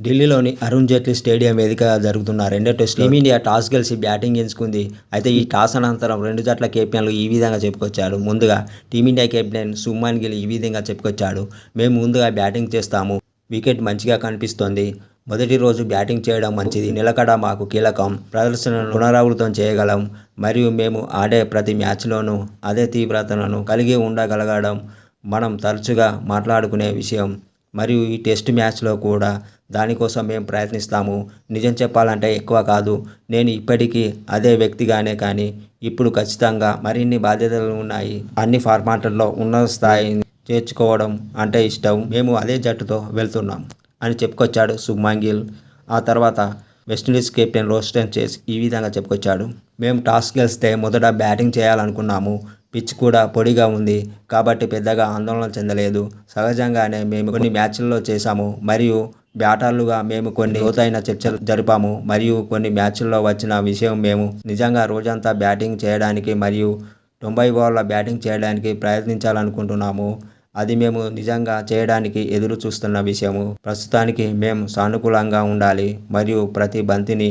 ఢిల్లీలోని అరుణ్ జైట్లీ స్టేడియం వేదికగా జరుగుతున్న రెండో టెస్ట్ టీమిండియా టాస్ గెలిచి బ్యాటింగ్ ఎంచుకుంది. అయితే ఈ టాస్ అనంతరం రెండు జట్ల కెప్టెన్లు ఈ విధంగా చెప్పుకొచ్చాడు ముందుగా టీమిండియా కెప్టెన్ సుమన్ గిల్ ఈ విధంగా చెప్పుకొచ్చాడు. మేము ముందుగా బ్యాటింగ్ చేస్తాము. వికెట్ మంచిగా కనిపిస్తోంది. మొదటి రోజు బ్యాటింగ్ చేయడం మంచిది. నిలకడ మాకు కీలకం. ప్రదర్శనను పునరావృతం చేయగలం. మరియు మేము ఆడే ప్రతి మ్యాచ్లోనూ అదే తీవ్రతను కలిగి ఉండగలగడం మనం తరచుగా మాట్లాడుకునే విషయం. మరియు ఈ టెస్ట్ మ్యాచ్లో కూడా దానికోసం మేము ప్రయత్నిస్తాము. నిజం చెప్పాలంటే ఎక్కువ కాదు. నేను ఇప్పటికీ అదే వ్యక్తిగానే కానీ ఇప్పుడు ఖచ్చితంగా మరిన్ని బాధ్యతలు ఉన్నాయి. అన్ని ఫార్మాట్లలో ఉన్నత స్థాయిని చేర్చుకోవడం అంటే ఇష్టం. మేము అదే జట్టుతో వెళ్తున్నాం అని చెప్పుకొచ్చాడు శుభ్మన్ గిల్ ఆ తర్వాత వెస్టిండీస్ కెప్టెన్ రోస్టన్ చేసి ఈ విధంగా చెప్పుకొచ్చాడు. మేము టాస్ గెలిస్తే మొదట బ్యాటింగ్ చేయాలనుకున్నాము. పిచ్ కూడా పొడిగా ఉంది కాబట్టి పెద్దగా ఆందోళన చెందలేదు. సహజంగానే మేము కొన్ని మ్యాచ్ల్లో చేశాము మరియు బ్యాటర్లుగా మేము కొన్ని లోతైన చర్చలు జరిపాము మరియు కొన్ని మ్యాచ్ల్లో వచ్చిన విషయం మేము నిజంగా రోజంతా బ్యాటింగ్ చేయడానికి మరియు తొంభై ఓవర్ల బ్యాటింగ్ చేయడానికి ప్రయత్నించాలనుకుంటున్నాము. అది మేము నిజంగా చేయడానికి ఎదురు చూస్తున్న విషయము. ప్రస్తుతానికి మేము సానుకూలంగా ఉండాలి మరియు ప్రతి బంతిని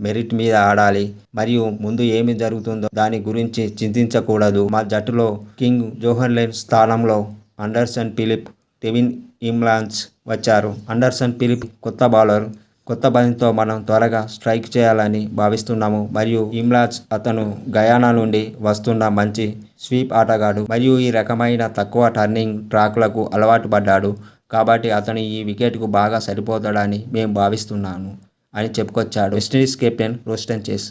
మెరిట్ మీద ఆడాలి. మరియు ముందు ఏమి జరుగుతుందో దాని గురించి చింతించకూడదు. మా జట్టులో కింగ్ జోహర్లెన్ స్థానంలో అండర్సన్ ఫిలిప్ టెవిన్ ఇమ్లాన్స్ వచ్చారు. అండర్సన్ ఫిలిప్ కొత్త బౌలర్. కొత్త బంతితో మనం త్వరగా స్ట్రైక్ చేయాలని భావిస్తున్నాము. మరియు ఇమ్లాజ్ అతను గయానా నుండి వస్తున్న మంచి స్వీప్ ఆటగాడు. మరియు ఈ రకమైన తక్కువ టర్నింగ్ ట్రాక్లకు అలవాటు పడ్డాడు. కాబట్టి అతను ఈ వికెట్కు బాగా సరిపోతాడని మేము భావిస్తున్నాను అని చెప్పుకొచ్చాడు. వెస్టిండీస్ కెప్టెన్ రోస్టన్ చేస్